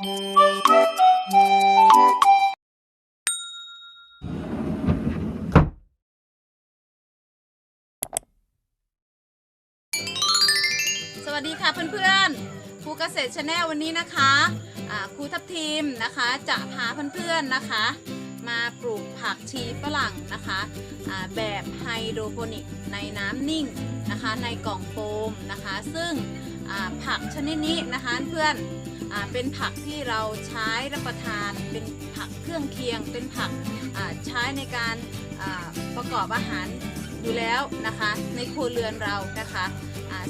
สวัสดีค่ะเพื่อนๆ ครูเกษตรชาแนลวันนี้นะคะครูทัพทีมนะคะจะพาเพื่อนๆนะคะ มาปลูกผักชีฝรั่งนะคะแบบไฮโดรโปนิกในน้ำนิ่งนะคะในกล่องโฟมนะคะ ซึ่ง ผักชนิดนี้นะคะเพื่อนอเป็นผักที่เราใช้รับประทาน เป็นผักเครื่องเคียง เป็นผักใช้ในการประกอบอาหารอยู่แล้วนะคะในครัวเรือนเรานะคะ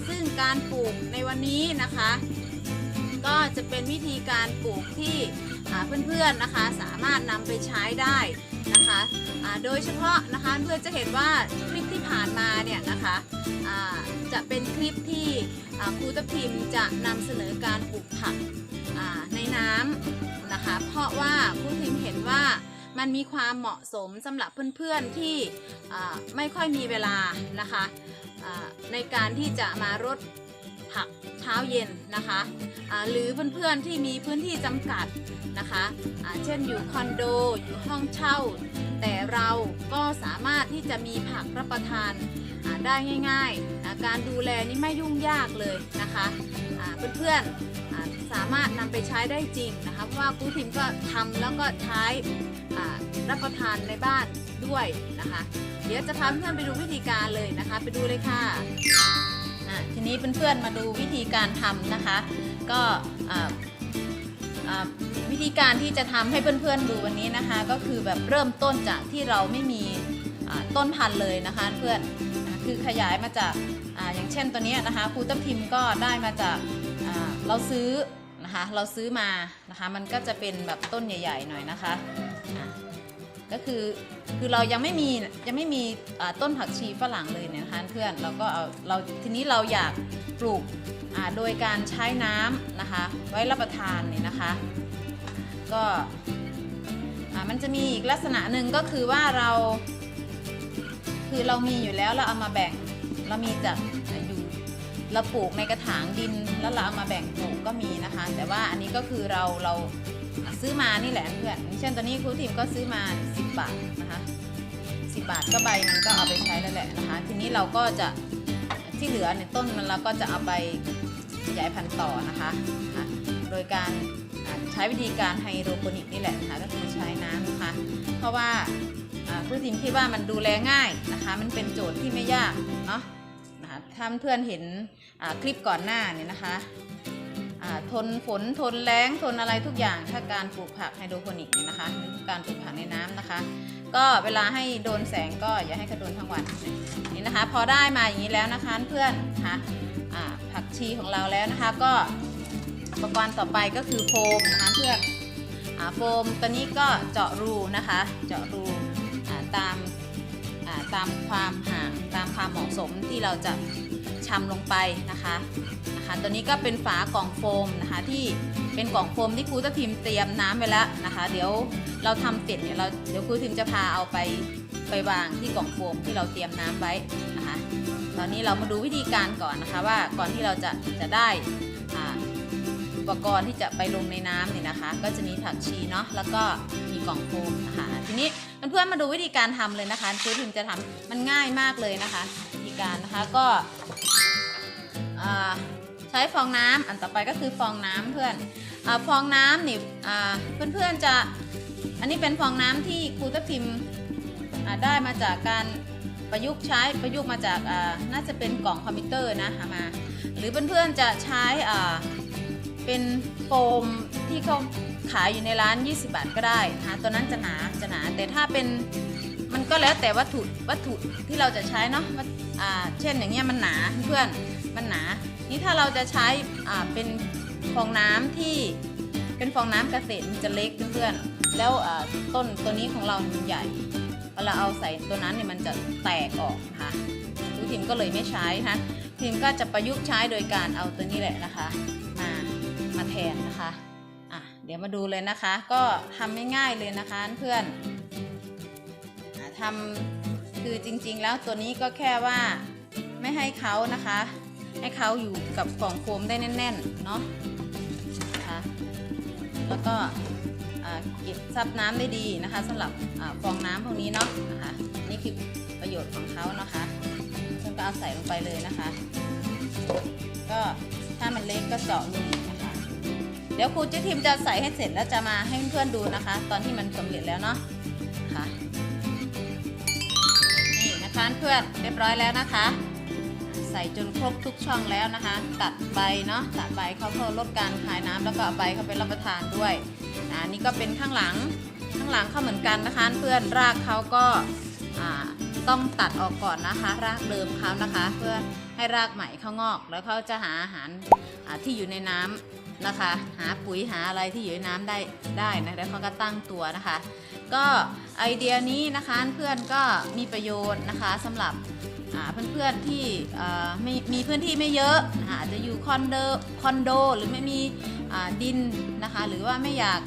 ซึ่งการปลูกในวันนี้นะคะ ก็จะเป็นวิธีการปลูกที่เพื่อนๆนะคะสามารถนำไปใช้ได้ นะคะโดยเฉพาะนะคะเพื่อจะเห็นว่าคลิปที่ผ่านมาเนี่ยนะคะจะเป็นคลิปที่ครูตับทิมจะนำเสนอการปลูกผักในน้ำนะคะ เพราะว่าครูทิมเห็นว่ามันมีความเหมาะสมสำหรับเพื่อนๆที่ไม่ค่อยมีเวลานะคะในการที่จะมารด ผักเช้าเย็นนะคะอ่าหรือเพื่อนๆที่มีพื้นที่จำกัดนะคะอ่าเช่นอยู่คอนโดอยู่ห้องเช่า แต่เราก็สามารถที่จะมีผักรับประทานได้ง่ายๆ การดูแลนี่ไม่ยุ่งยากเลยนะคะเพื่อนๆสามารถนำไปใช้ได้จริงนะคะว่าครูทิมก็ทำแล้วก็ใช้รับประทานในบ้านด้วยนะคะ เดี๋ยวจะพาเพื่อนไปดูวิธีการเลยนะคะ ไปดูเลยค่ะ ทีนี้เพื่อนๆมาดูวิธีการทำนะคะ ก็วิธีการที่จะทำให้เพื่อนๆดูวันนี้นะคะ ก็คือแบบเริ่มต้นจากที่เราไม่มีต้นพันธุ์เลยนะคะ เพื่อนคือขยายมาจากออย่างเช่นตัวนี้นะคะครูตั้มพิมพ์ก็ได้มาจากเราซื้อนะคะเราซื้อมานะคะ มันก็จะเป็นแบบต้นใหญ่ ๆ หน่อยนะคะะ ก็คือคือเรายังไม่มียังไม่มีต้นผักชีฝรั่งเลยเนี่ยนะคะเพื่อนเราก็เอาเราทีนี้เราอยากปลูกโดยการใช้น้ำนะคะ ไว้รับประทานเนี่ยนะคะ ก็มันจะมีอีกลักษณะหนึ่งก็คือว่าเรา คือเรามีอยู่แล้วเราเอามาแบ่งเรามีจากอยู่เราปลูกในกระถางดินแล้วเราเอามาแบ่งปลูกก็มีนะคะ แต่ว่าอันนี้ก็คือเราเรา ซื้อมานี่แหละเพื่อนเช่นตัวนี้ครูทีมก็ซื้อมา 10 บาทนะคะ10 บาทก็ใบมันก็เอาไปใช้แล้วแหละนะคะ ทีนี้เราก็จะที่เหลือในต้นมันเราก็จะเอาไปขยายพันธุ์ต่อนะคะนะคะโดยการใช้วิธีการไฮโดรโปนิกนี่แหละนะคะก็คือใช้น้ำนะคะ เพราะว่าครูทีมคิดว่ามันดูแลง่ายนะคะ มันเป็นโจทย์ที่ไม่ยากเนาะนะคะถ้าเพื่อนเห็นคลิปก่อนหน้าเนี่ยนะคะ ทนฝนทนแล้งทนอะไรทุกอย่างถ้าการปลูกผักไฮโดรโปนิกเนี่ยนะคะหรือการปลูกผักในน้ำนะคะ ก็เวลาให้โดนแสงก็อย่าให้กระโดนทั้งวันนี่นะคะ พอได้มาอย่างนี้แล้วนะคะเพื่อนนะคะผักชีของเราแล้วนะคะ ก็อุปกรณ์ต่อไปก็คือโฟมนะคะเพื่อนโฟมตัวนี้ก็เจาะรูนะคะ เจาะรูตามตามความห่างตามความเหมาะสมที่เราจะชำลงไปนะคะ นะคะตัวนี้ก็เป็นฝากล่องโฟมนะคะ ที่เป็นกล่องโฟมที่ครูจะพิมเตรียมน้ำไว้แล้วนะคะ เดี๋ยวเราทำเสร็จเนี่ยเราเดี๋ยวครูทิมจะพาเอาไปไปวางที่กล่องโฟมที่เราเตรียมน้ำไว้นะคะ ตอนนี้เรามาดูวิธีการก่อนนะคะว่าก่อนที่เราจะจะได้อะอุปกรณ์ที่จะไปลงในน้ำเนี่ยนะคะ ก็จะมีผักชีเนาะแล้วก็มีกล่องโฟมนะคะ ทีนี้เพื่อนๆมาดูวิธีการทำเลยนะคะครูทิมจะทำมันง่ายมากเลยนะคะ วิธีการนะคะก็อ่า ใช้ฟองน้ำอันต่อไปก็คือฟองน้ำเพื่อนอฟองน้ำนี่เพื่อนๆจะอันนี้เป็นฟองน้ำที่ครูตะพิมพ์ได้มาจากการประยุกต์ใช้ประยุกต์มาจากน่าจะเป็นกล่องคอมพิวเตอร์นะหามา หรือเพื่อนๆจะใช้เป็นโฟมที่เขาขายอยู่ในร้าน 20 บาทก็ได้นะตัวนั้นจะหนาจะหนา แต่ถ้าเป็นมันก็แล้วแต่วัตถุวัตถุที่เราจะใช้เนาะเช่นอย่างเงี้ยมันหนาเพื่อนมันหนา นี่ถ้าเราจะใช้เป็นฟองน้ำที่เป็นฟองน้ำเกษตรมันจะเล็กเพื่อนๆแล้วต้นตัวนี้ของเรามันใหญ่เวลาเอาใส่ตัวนั้นเนี่ยมันจะแตกออกนะคะทุกทีมก็เลยไม่ใช้นะทีมก็จะประยุกต์ใช้โดยการเอาตัวนี้แหละนะคะ มามาแทนนะคะอะเดี๋ยวมาดูเลยนะคะ ก็ทำง่ายๆเลยนะคะเพื่อนทำคือจริงๆแล้วตัวนี้ก็แค่ว่าไม่ให้เขานะคะ ให้เขาอยู่กับกล่องโฟมได้แน่นๆเนาะนะคะแล้วก็เก็บซับน้ำได้ดีนะคะสำหรับฟองน้ำพวกนี้เนาะนะคะนี่คือประโยชน์ของเขานะคะซึ่งก็เอาใส่ลงไปเลยนะคะ ก็ถ้ามันเล็กก็เจาะรูนะคะ เดี๋ยวครูเจ๊ทิมจะใส่ให้เสร็จแล้วจะมาให้เพื่อนๆดูนะคะ ตอนที่มันสำเร็จแล้วเนาะค่ะนี่นะคะเพื่อนเรียบร้อยแล้วนะคะ ใส่จนครบทุกช่องแล้วนะคะ ตัดใบเนาะตัดใบเขาเพื่อลดการคายน้ำแล้วก็เอาใบเขาไปรับประทานด้วยอ่านี่ก็เป็นข้างหลังข้างหลังเขาเหมือนกันนะคะ เพื่อนรากเขาก็ต้องตัดออกก่อนนะคะ รากเดิมเขานะคะ เพื่อให้รากใหม่เขางอก แล้วเขาจะหาอาหารที่อยู่ในน้ำนะคะ หาปุ๋ยหาอะไรที่อยู่ในน้ำได้ได้นะแล้วเขาก็ตั้งตัวนะคะ ก็ไอเดียนี้นะคะเพื่อนก็มีประโยชน์นะคะสำหรับ เพื่อนๆที่ไม่มีพื้นที่ไม่เยอะอาจจะอยู่คอนโดคอนโดหรือไม่มีดินนะคะหรือว่าไม่อยาก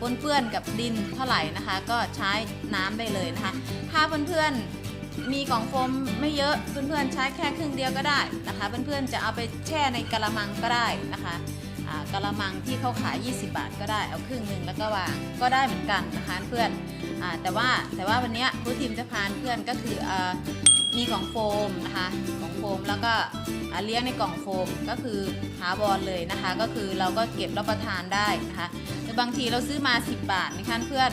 ปนเปื้อนกับดินเท่าไหร่นะคะ ก็ใช้น้ำได้เลยนะคะ ถ้าเพื่อนๆมีกล่องโฟมไม่เยอะเพื่อนๆใช้แค่ครึ่งเดียวก็ได้นะคะ เพื่อนๆจะเอาไปแช่ในกะละมังก็ได้นะคะกะละมังที่เขาขาย 20 บาทก็ได้เอาครึ่งหนึ่งแล้วก็วางก็ได้เหมือนกันนะคะเพื่อน อ่าแต่ว่าแต่ว่าวันนี้ครูทีมจะพานเพื่อนก็คืออ่ามีกล่องโฟมนะคะกล่องโฟมแล้วก็เลี้ยงในกล่องโฟมก็คือหาบอลเลยนะคะ ก็คือเราก็เก็บรับประทานได้นะคะหรือบางทีเราซื้อมา 10 บาทนะคะเพื่อน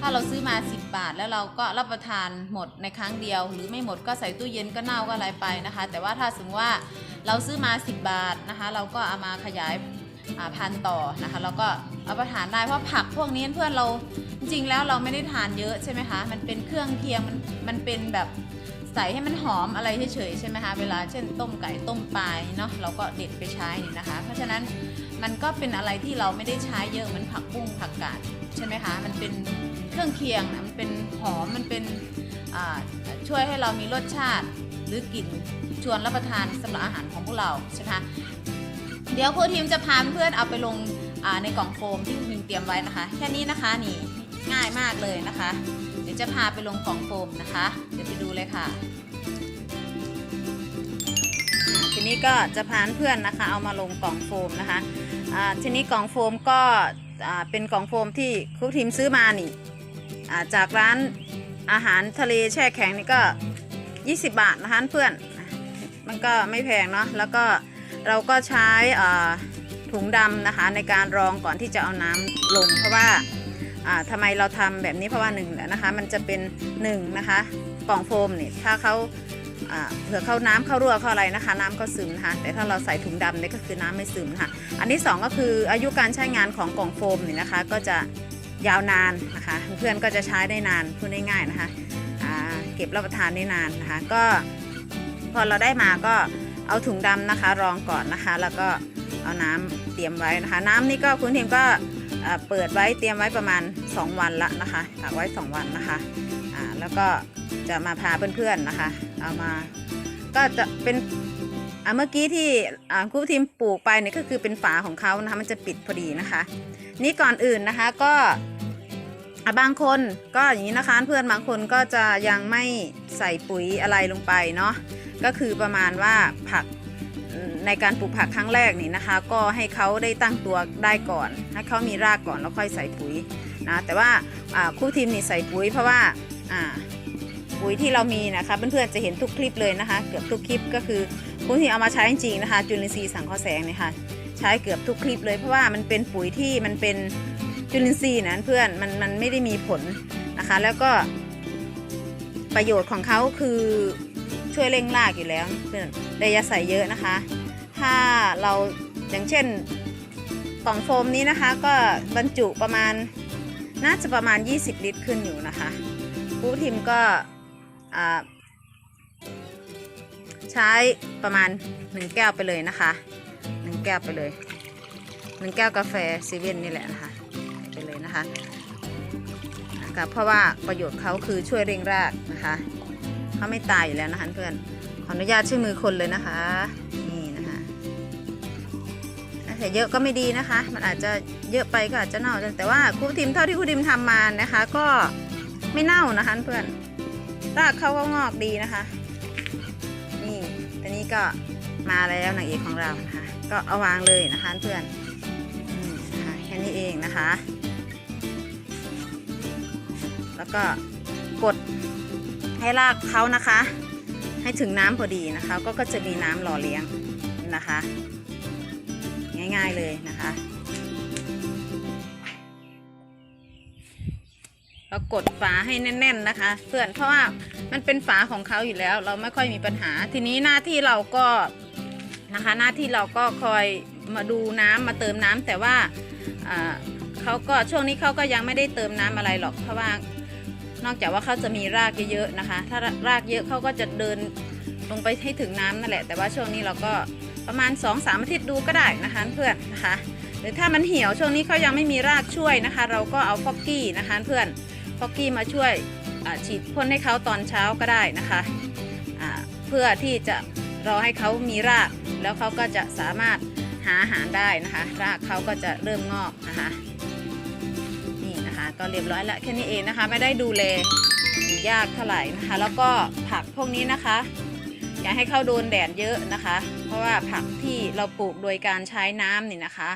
ถ้าเราซื้อมา 10 บาท แล้วเราก็รับประทานหมดในครั้งเดียว หรือไม่หมดก็ใส่ตู้เย็นก็เน่าก็อะไรไปนะคะ แต่ว่าถ้าสมมติว่าเราซื้อมา 10 บาทนะคะ เราก็เอามาขยายพันต่อนะคะแล้วก็ เอาไปทานได้เพราะผักพวกนี้เพื่อนเราจริงๆแล้วเราไม่ได้ทานเยอะใช่ไหมคะ มันเป็นเครื่องเคียงมันมันเป็นแบบใส่ให้มันหอมอะไรเฉยๆใช่ไหมคะเวลาเช่นต้มไก่ต้มปลาเนาะเราก็เด็ดไปใช้นี่นะคะ เพราะฉะนั้นมันก็เป็นอะไรที่เราไม่ได้ใช้เยอะเหมือนผักบุ้งผักกาดใช่ไหมคะมันเป็นเครื่องเคียงมันเป็นหอมมันเป็นช่วยให้เรามีรสชาติหรือกลิ่นชวนรับประทานสำหรับอาหารของพวกเราใช่ไหมคะเดี๋ยวครูทีมจะพาเพื่อนเอาไปลง ในกล่องโฟมที่ครูทีมเตรียมไว้นะคะ แค่นี้นะคะนี่ง่ายมากเลยนะคะ เดี๋ยวจะพาไปลงกล่องโฟมนะคะ เดี๋ยวไปดูเลยค่ะ ทีนี้ก็จะพาเพื่อนนะคะ เอามาลงกล่องโฟมนะคะทีนี้กล่องโฟมก็เป็นกล่องโฟมที่ครูทีมซื้อมานี่จากร้านอาหารทะเลแช่แข็งนี่ก็ 20 บาทนะคะเพื่อน มันก็ไม่แพงเนาะแล้วก็เราก็ใช้ ถุงดำนะคะในการรองก่อนที่จะเอาน้ำลง เพราะว่าอ่าทำไมเราทำแบบนี้เพราะว่าหนึ่งแหละนะคะมันจะเป็นหนึ่งนะคะกล่องโฟมเนี่ยถ้าเขาเผื่อเขาน้ำเข้ารั่วเข้าอะไรนะคะ น้ำเข้าซึมนะคะแต่ถ้าเราใส่ถุงดำเนี่ยก็คือน้ำไม่ซึมนะคะอันที่สองก็คืออายุการใช้งานของกล่องโฟมเนี่ยนะคะ ก็จะยาวนานนะคะ เพื่อนก็จะใช้ได้นานพูดง่ายๆนะคะเก็บรับประทานได้นานนะคะ ก็พอเราได้มาก็เอาถุงดำนะคะ รองก่อนนะคะ แล้วก็ เอาน้ำเตรียมไว้นะคะ น้ำนี่ก็คุณทีมก็เปิดไว้เตรียมไว้ประมาณ 2 วันละนะคะตากไว้ 2 วันนะคะอ่าแล้วก็จะมาพาเพื่อนๆนะคะ เอามาก็จะเป็นอ่าเมื่อกี้ที่อ่าครูทีมปลูกไปเนี่ยก็คือเป็นฝาของเขานะคะมันจะปิดพอดีนะคะ นี่ก่อนอื่นนะคะก็อะบางคนก็อย่างนี้นะคะเพื่อนบางคนก็จะยังไม่ใส่ปุ๋ยอะไรลงไปเนาะก็คือประมาณว่าผัก ในการปลูกผักครั้งแรกนี่นะคะ ก็ให้เขาได้ตั้งตัวได้ก่อนให้เขามีรากก่อนแล้วค่อยใส่ปุ๋ยนะแต่ว่าคู่ทีมนี่ใส่ปุ๋ย เพราะว่าอ่าปุ๋ยที่เรามีนะคะเพื่อนๆจะเห็นทุกคลิปเลยนะคะ เกือบทุกคลิปก็คือคู่ทีมเอามาใช้จริงๆนะคะจุลินทรีย์สังเคราะห์แสงเนี่ยค่ะใช้เกือบทุกคลิปเลยเพราะว่ามันเป็นปุ๋ยที่มันเป็นจุลินทรีย์นะเพื่อนมันมันไม่ได้มีผลนะคะ แล้วก็ประโยชน์ของเขาคือ ช่วยเร่งรากอยู่แล้วเพื่อนแต่อย่าใส่เยอะนะคะ ถ้าเราอย่างเช่นกล่องโฟมนี้นะคะ ก็บรรจุประมาณน่าจะประมาณ 20 ลิตรขึ้นอยู่นะคะผู้ทิมก็ใช้ประมาณ 1 แก้วไปเลยนะคะ 1 แก้วไปเลย 1 แก้วกาแฟซีเว่นนี่แหละนะคะไปเลยนะคะนะคะเพราะว่าประโยชน์เขาคือช่วยเร่งรากนะคะ เขาไม่ตายอยู่แล้วนะคะเพื่อน ขออนุญาตใช้มือคนเลยนะคะ นี่นะคะถ้าเยอะก็ไม่ดีนะคะ มันอาจจะเยอะไปก็อาจจะเน่าแต่ว่าครูทิมเท่าที่ครูทิมทำมานะคะ ก็ไม่เน่านะคะเพื่อนรากเขาก็งอกดีนะคะ นี่ตอนนี้ก็มาแล้วนางเอกของเรานะคะ ก็เอาวางเลยนะคะเพื่อนนี่นะคะแค่นี้เองนะคะ แล้วก็กด ให้รากเขานะคะ ให้ถึงน้ำพอดีนะคะ ก็ก็จะมีน้ำหล่อเลี้ยงนะคะ ง่ายๆเลยนะคะ เรากดฝาให้แน่น ๆนะคะ เพื่อนเพราะว่ามันเป็นฝาของเขาอยู่แล้ว เราไม่ค่อยมีปัญหา ทีนี้หน้าที่เราก็นะคะหน้าที่เราก็คอยมาดูน้ำมาเติมน้ำแต่ว่าอ่าเขาก็ช่วงนี้เขาก็ยังไม่ได้เติมน้ำอะไรหรอกเพราะว่า นอกจากว่าเขาจะมีรากเยอะๆนะคะ ถ้ารากเยอะเขาก็จะเดินลงไปให้ถึงน้ำนั่นแหละ แต่ว่าช่วงนี้เราก็ประมาณ 2-3อาทิตย์ดูก็ได้นะคะเพื่อนนะคะหรือถ้ามันเหี่ยวช่วงนี้เขายังไม่มีรากช่วยนะคะ เราก็เอาฟอกกี้นะคะเพื่อนฟอกกี้มาช่วยฉีดพ่นให้เขาตอนเช้าก็ได้นะคะเพื่อที่จะรอให้เขามีราก แล้วเขาก็จะสามารถหาอาหารได้นะคะ รากเขาก็จะเริ่มงอกนะคะ ก็เรียบร้อยแล้วแค่นี้เองนะคะ ไม่ได้ดูแลยากเท่าไหร่นะคะ แล้วก็ผักพวกนี้นะคะ อย่าให้เขาโดนแดดเยอะนะคะ เพราะว่าผักที่เราปลูกโดยการใช้น้ำนี่นะคะ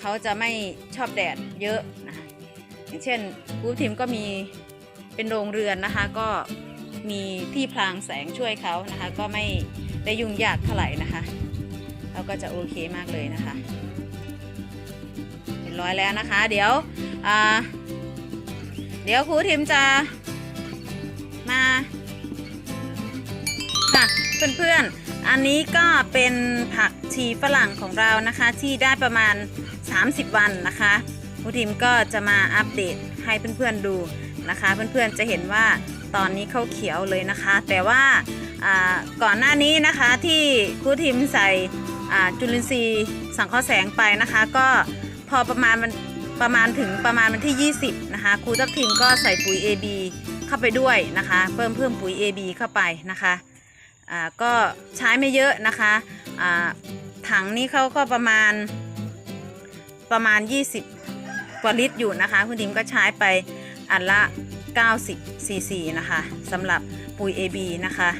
เขาจะไม่ชอบแดดเยอะนะอย่างเช่นกูทิมก็มีเป็นโรงเรือนนะคะ ก็มีที่พรางแสงช่วยเขานะคะ ก็ไม่ได้ยุ่งยากเท่าไหร่นะคะเขาก็จะโอเคมากเลยนะคะเรียบร้อยแล้วนะคะ เดี๋ยว อ่าเดี๋ยวครูทิมจะมาค่ะเพื่อนๆ อันนี้ก็เป็นผักชีฝรั่งของเรานะคะ ที่ได้ประมาณ 30 วันนะคะครูทิมก็จะมาอัปเดตให้เพื่อนๆดูนะคะ เพื่อนๆจะเห็นว่าตอนนี้เขาเขียวเลยนะคะ แต่ว่าก่อนหน้านี้นะคะที่ครูทิมใส่จุลินทรีย์สังเคราะห์แสงไปนะคะ ก็พอประมาณมัน ประมาณถึงประมาณวันที่ 20 นะคะครูทับทิมก็ใส่ปุ๋ย AB เข้าไปด้วยนะคะ เพิ่มเพิ่มปุ๋ย AB เข้าไปนะคะอ่าก็ใช้ไม่เยอะนะคะอ่าถังนี้เขาก็ประมาณประมาณ 20กว่าลิตรอยู่นะคะคุณดิมก็ใช้ไปอันละ 90 ซีซีนะคะสำหรับปุ๋ย AB นะคะ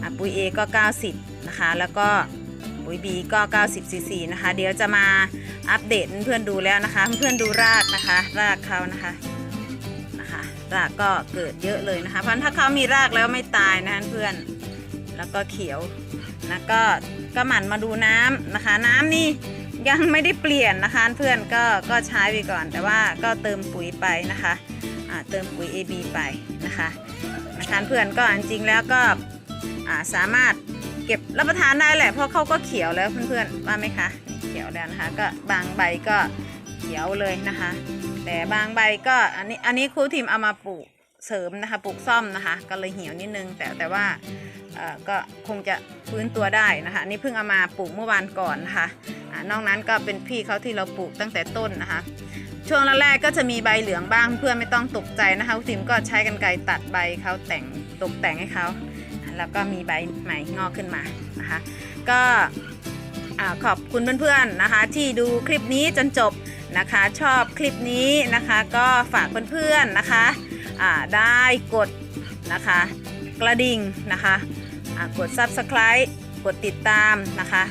อ่าปุ๋ย A ก็ 90 นะคะแล้วก็ ปุ๋ย B ก็ 90ซีซีนะคะ เดี๋ยวจะมาอัปเดตเพื่อนดูแล้วนะคะ เพื่อนดูรากนะคะ รากเขานะคะนะคะ รากก็เกิดเยอะเลยนะคะ เพราะถ้าเขามีรากแล้วไม่ตายนะะเพื่อนแล้วก็เขียวแล้วก็ก็หมั่นมาดูน้ำนะคะ น้ำนี่ยังไม่ได้เปลี่ยนนะคะ เพื่อนก็ก็ใช้ไปก่อน แต่ว่าก็เติมปุ๋ยไปนะคะเติมปุ๋ย AB ไปนะคะนะคะเพื่อนก็จริงแล้วก็สามารถ เก็บรับประทานได้แหละ เพราะเขาก็เขียวแล้วเพื่อนๆว่าไหมคะเขียวแล้วนะคะ ก็บางใบก็เขียวเลยนะคะ แต่บางใบก็อันนี้อันนี้ครูทีมเอามาปลูกเสริมนะคะปลูกซ่อมนะคะ ก็เลยเหี่ยวนิดนึง แต่แต่ว่าก็คงจะฟื้นตัวได้นะคะอันนี่เพิ่งเอามาปลูกเมื่อวานก่อนนะคะอ่านอกนั้นก็เป็นพี่เขาที่เราปลูกตั้งแต่ต้นนะคะ ช่วงแรกๆก็จะมีใบเหลืองบ้างเพื่อนไม่ต้องตกใจนะคะทิมก็ใช้กันไกรตัดใบเขาแต่งตกแต่งให้เขา แล้วก็มีใบใหม่งอกขึ้นมานะคะ ก็ขอบคุณเพื่อนๆนะคะ ที่ดูคลิปนี้จนจบนะคะ ชอบคลิปนี้นะคะ ก็ฝากเพื่อนๆนะคะได้กดนะคะ กระดิ่งนะคะกด Subscribe กดติดตามนะคะ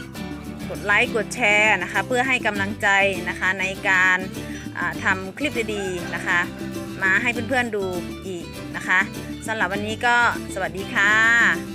กดไลค์กดแชร์นะคะ เพื่อให้กำลังใจนะคะในการทำคลิปดีๆนะคะ มาให้เพื่อนๆดูอีกนะคะสำหรับวันนี้ก็สวัสดีค่ะ